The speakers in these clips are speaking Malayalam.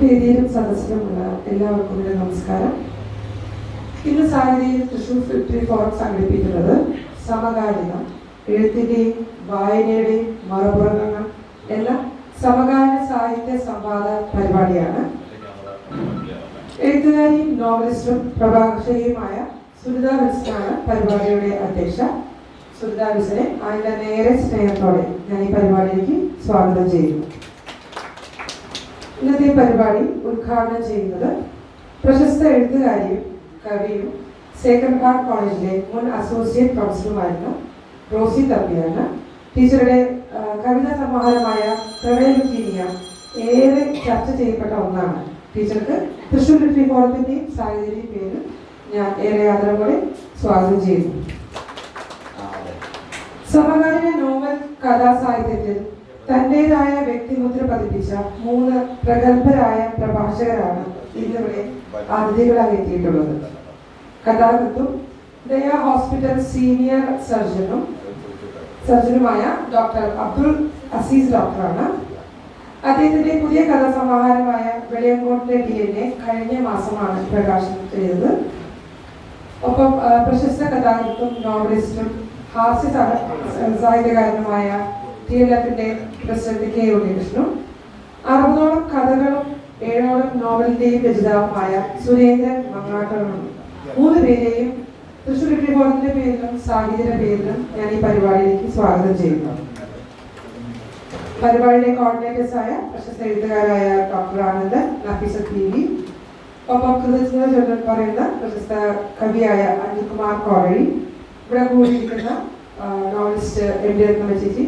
വേദിയിലും സദസ്സിലുമുള്ള എല്ലാവർക്കും എന്റെ നമസ്കാരം. ഇന്ന് സാഹിതിയിൽ തൃശൂർ ഫിഫ്റ്റി ഫോറം സംഘടിപ്പിക്കുന്നത് സമകാലികം എഴുത്തിന്റെയും വായനയുടെയും മറുപുറങ്ങൾ എന്ന സമകാലീന സാഹിത്യ സംവാദ പരിപാടിയാണ്. എഴുത്തുകാരിയും നോവലിസ്റ്റും പ്രഭാഷകയുമായ സുനിത വിസ്റ്റാണ് പരിപാടിയുടെ അധ്യക്ഷ. സുനിത വിസിനെ അതിന്റെ നേരെ സ്നേഹത്തോടെ ഞാൻ ഈ പരിപാടിയിലേക്ക് സ്വാഗതം ചെയ്യുന്നു. ഇന്നത്തെ പരിപാടി ഉദ്ഘാടനം ചെയ്യുന്നത് പ്രശസ്ത എഴുത്തുകാരിയും കവിയും സേക്രഡ് ഹാർട്ട് കോളേജിലെ മുൻ അസോസിയേറ്റ് പ്രൊഫസറുമായിരുന്ന റോസി തമ്പിയാണ്. ടീച്ചറുടെ കവിതാ സമാഹാരമായ പ്രണയലുക്കീനിയ ഏറെ ചർച്ച ചെയ്യപ്പെട്ട ഒന്നാണ്. ടീച്ചർക്ക് തൃശ്ശൂർ ലിറ്ററി ഫോറത്തിന്റെയും സാഹചര്യം പേര് ഞാൻ ഏറെ ആദരവോടെ സ്വാഗതം ചെയ്യുന്നു. സമകാലീന നോവൽ കഥാസാഹിത്യത്തിൽ തന്റേതായ വ്യക്തിമുദ്ര പതിപ്പിച്ച മൂന്ന് പ്രഗത്ഭരായ പ്രഭാഷകരാണ് ഇന്നിവിടെ അതിഥികളായി എത്തിയിട്ടുള്ളത്. കഥാകൃത്തും ദയ ഹോസ്പിറ്റൽ സീനിയർ സർജനും സർജനുമായ ഡോക്ടർ അബ്ദുൾ അസീസ് ഡോക്ടറാണ്. അദ്ദേഹത്തിന്റെ പുതിയ കഥാസമാഹാരമായ വെളിയങ്കോട്ടിലെ ഡി എൻ എ കഴിഞ്ഞ മാസമാണ് പ്രകാശനം ചെയ്തത്. ഒപ്പം പ്രശസ്ത കഥാകൃത്തും നോവലിസ്റ്റും ഹാസ്യ സാഹിത്യകാരനുമായ ടി എൽ എഫിന്റെ പ്രസിഡന്റ് കെ ഉണ്ണികൃഷ്ണനും അറുപതോളം കഥകളും ഏഴോളം നോവലിന്റെയും രചിതാവുമായ സുരേന്ദ്രൻ മങ്ങാട്ടനും മൂന്ന് പേരെയും തൃശ്ശൂർ റിപ്പോർട്ടിന്റെ പേരിലും സാഹിത്യ പേരിലും ഞാൻ ഈ പരിപാടിയിലേക്ക് സ്വാഗതം ചെയ്യുന്നു. പരിപാടിയുടെ കോർഡിനേറ്റേഴ്സ് ആയ പ്രശസ്ത എഴുത്തുകാരായ doctor Anandan Nafeesa T V ഒപ്പം കൃതജ്ഞത പറയുന്ന പ്രശസ്ത കവിയായ അനിൽകുമാർ കോഴി ഇവിടെ കൂടിയിരിക്കുന്ന നോവലിസ്റ്റ് എം. ഡി രത്നമ ചേച്ചി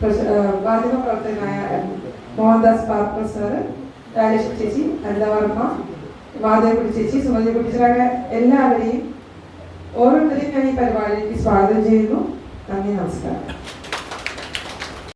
മാധ്യമ പ്രവർത്തകനായ എം. മോഹൻദാസ് പാർപ്പർ സാറ് രാജേഷ് ചേച്ചി അനിതവർമ്മ വാദയക്കുട്ടി ചേച്ചി സുമതിക്കുട്ടി ചേച്ചിയുടെ എല്ലാവരെയും ഓരോരുത്തരെയും ഞാൻ ഈ പരിപാടിയിലേക്ക് സ്വാഗതം ചെയ്യുന്നു നന്ദി നമസ്കാരം